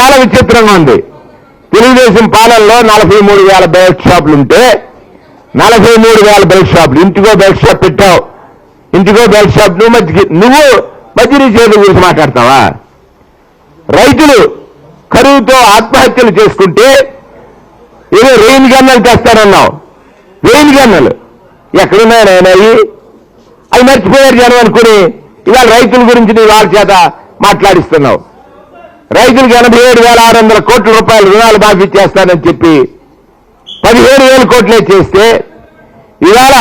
చాలా విచిత్రంగా ఉంది. తెలుగుదేశం పాలనలో నలభై మూడు వేల బెల్ట్ షాపులు ఉంటే నలభై మూడు వేల బెల్ట్ షాపులు. ఇంటికో బెల్ట్ షాప్ పెట్టావు. ఇంటికో బెల్ట్ షాప్ నువ్వు మధ్య నువ్వు మధ్య నిషేధం గురించి మాట్లాడతావా? రైతులు కరువుతో ఆత్మహత్యలు చేసుకుంటే ఏదో రెయిన్ గన్నలు తెస్తానన్నావు. రెయిన్ గన్నలు. ఎక్కడున్నాయని అవి అవి మర్చిపోయారు జనం అనుకుని ఇవాళ రైతుల గురించి నీ వాళ్ళ చేత మాట్లాడిస్తున్నావు. రైతులకు ఎనభై ఏడు వేల ఆరు వందల కోట్ల రూపాయలు రుణాలు మాఫీ చేస్తానని చెప్పి పదిహేడు వేల కోట్లే చేస్తే ఇవాళ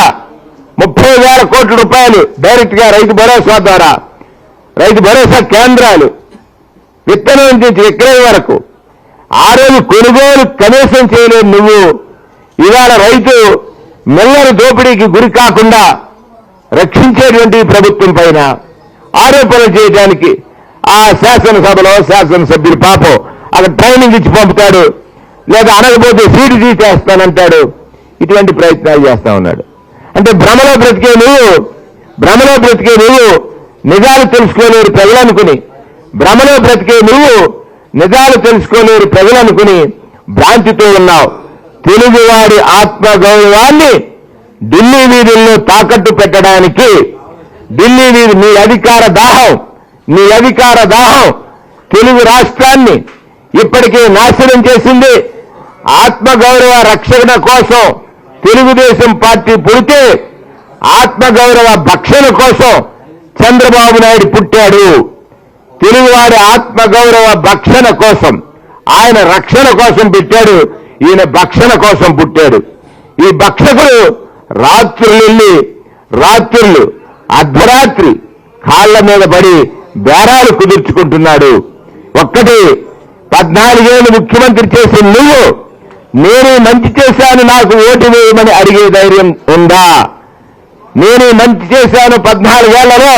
ముప్పై వేల కోట్ల రూపాయలు డైరెక్ట్గా రైతు భరోసా ద్వారా రైతు భరోసా కేంద్రాలు విత్తనం నుంచి విక్రయం వరకు ఆ రోజు కొనుగోలు కనీసం చేయలేదు నువ్వు ఇవాళ రైతు మిల్లర్ దోపిడీకి గురి కాకుండా రక్షించేటువంటి ప్రభుత్వం పైన ఆరోపణలు చేయడానికి ఆ శాసనసభలో శాసనసభ్యులు పాపం అక్కడ ట్రైనింగ్ ఇచ్చి పంపుతాడు. లేదా అనకపోతే సీటు తీసేస్తానంటాడు. ఇటువంటి ప్రయత్నాలు చేస్తా ఉన్నాడు. అంటే భ్రమలో బ్రతికే నువ్వు భ్రమలో బ్రతికే నువ్వు నిజాలు తెలుసుకోలేరు ప్రజలనుకుని. భ్రమలో బ్రతికే నువ్వు నిజాలు తెలుసుకోలేరు ప్రజలనుకుని భ్రాంతితో ఉన్నావు. తెలుగువాడి ఆత్మ గౌరవాన్ని ఢిల్లీ వీధుల్లో తాకట్టు పెట్టడానికి ఢిల్లీ వీధి మీ అధికార దాహం మీ అధికార దాహం తెలుగు రాష్ట్రాన్ని ఇప్పటికే నాశనం చేసింది. ఆత్మగౌరవ రక్షణ కోసం తెలుగుదేశం పార్టీ పుడితే ఆత్మగౌరవ భక్షణ కోసం చంద్రబాబు నాయుడు పుట్టాడు. తెలుగువారి ఆత్మగౌరవ భక్షణ కోసం ఆయన రక్షణ కోసం పెట్టాడు. ఈయన భక్షణ కోసం పుట్టాడు. ఈ భక్షకుడు రాత్రులు రాత్రులు అర్ధరాత్రి కాళ్ళ మీద పడి బేరాలు కుదుర్చుకుంటున్నాడు. ఒక్కటి పద్నాలుగేళ్ళు ముఖ్యమంత్రి చేసిన నువ్వు నేను మంచి చేశాను నాకు ఓటు వేయమని అడిగే ధైర్యం ఉందా? నేను మంచి చేశాను పద్నాలుగేళ్ళలో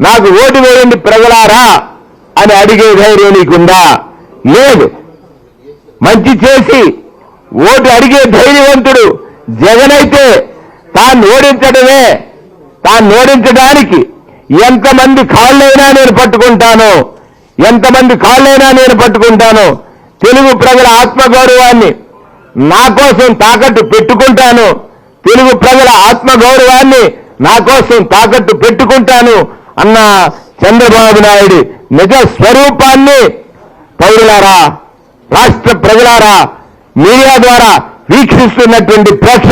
నాకు ఓటు వేయండి ప్రజలారా అని అడిగే ధైర్యం నీకుందా? లేదు. మంచి చేసి ఓటు అడిగే ధైర్యవంతుడు జగన్ అయితే తాను ఓడించడమే తాను ఓడించడానికి ఎంతమంది కాళ్ళైనా నేను పట్టుకుంటాను? ఎంతమంది కాళ్ళైనా నేను పట్టుకుంటాను? తెలుగు ప్రజల ఆత్మగౌరవాన్ని నా కోసం తాకట్టు పెట్టుకుంటాను. తెలుగు ప్రజల ఆత్మగౌరవాన్ని నా కోసం తాకట్టు పెట్టుకుంటాను అన్న చంద్రబాబు నాయుడు నిజ స్వరూపాన్ని పౌరులారా రాష్ట్ర ప్రజలారా మీడియా ద్వారా వీక్షిస్తున్నటువంటి ప్రేక్షకులు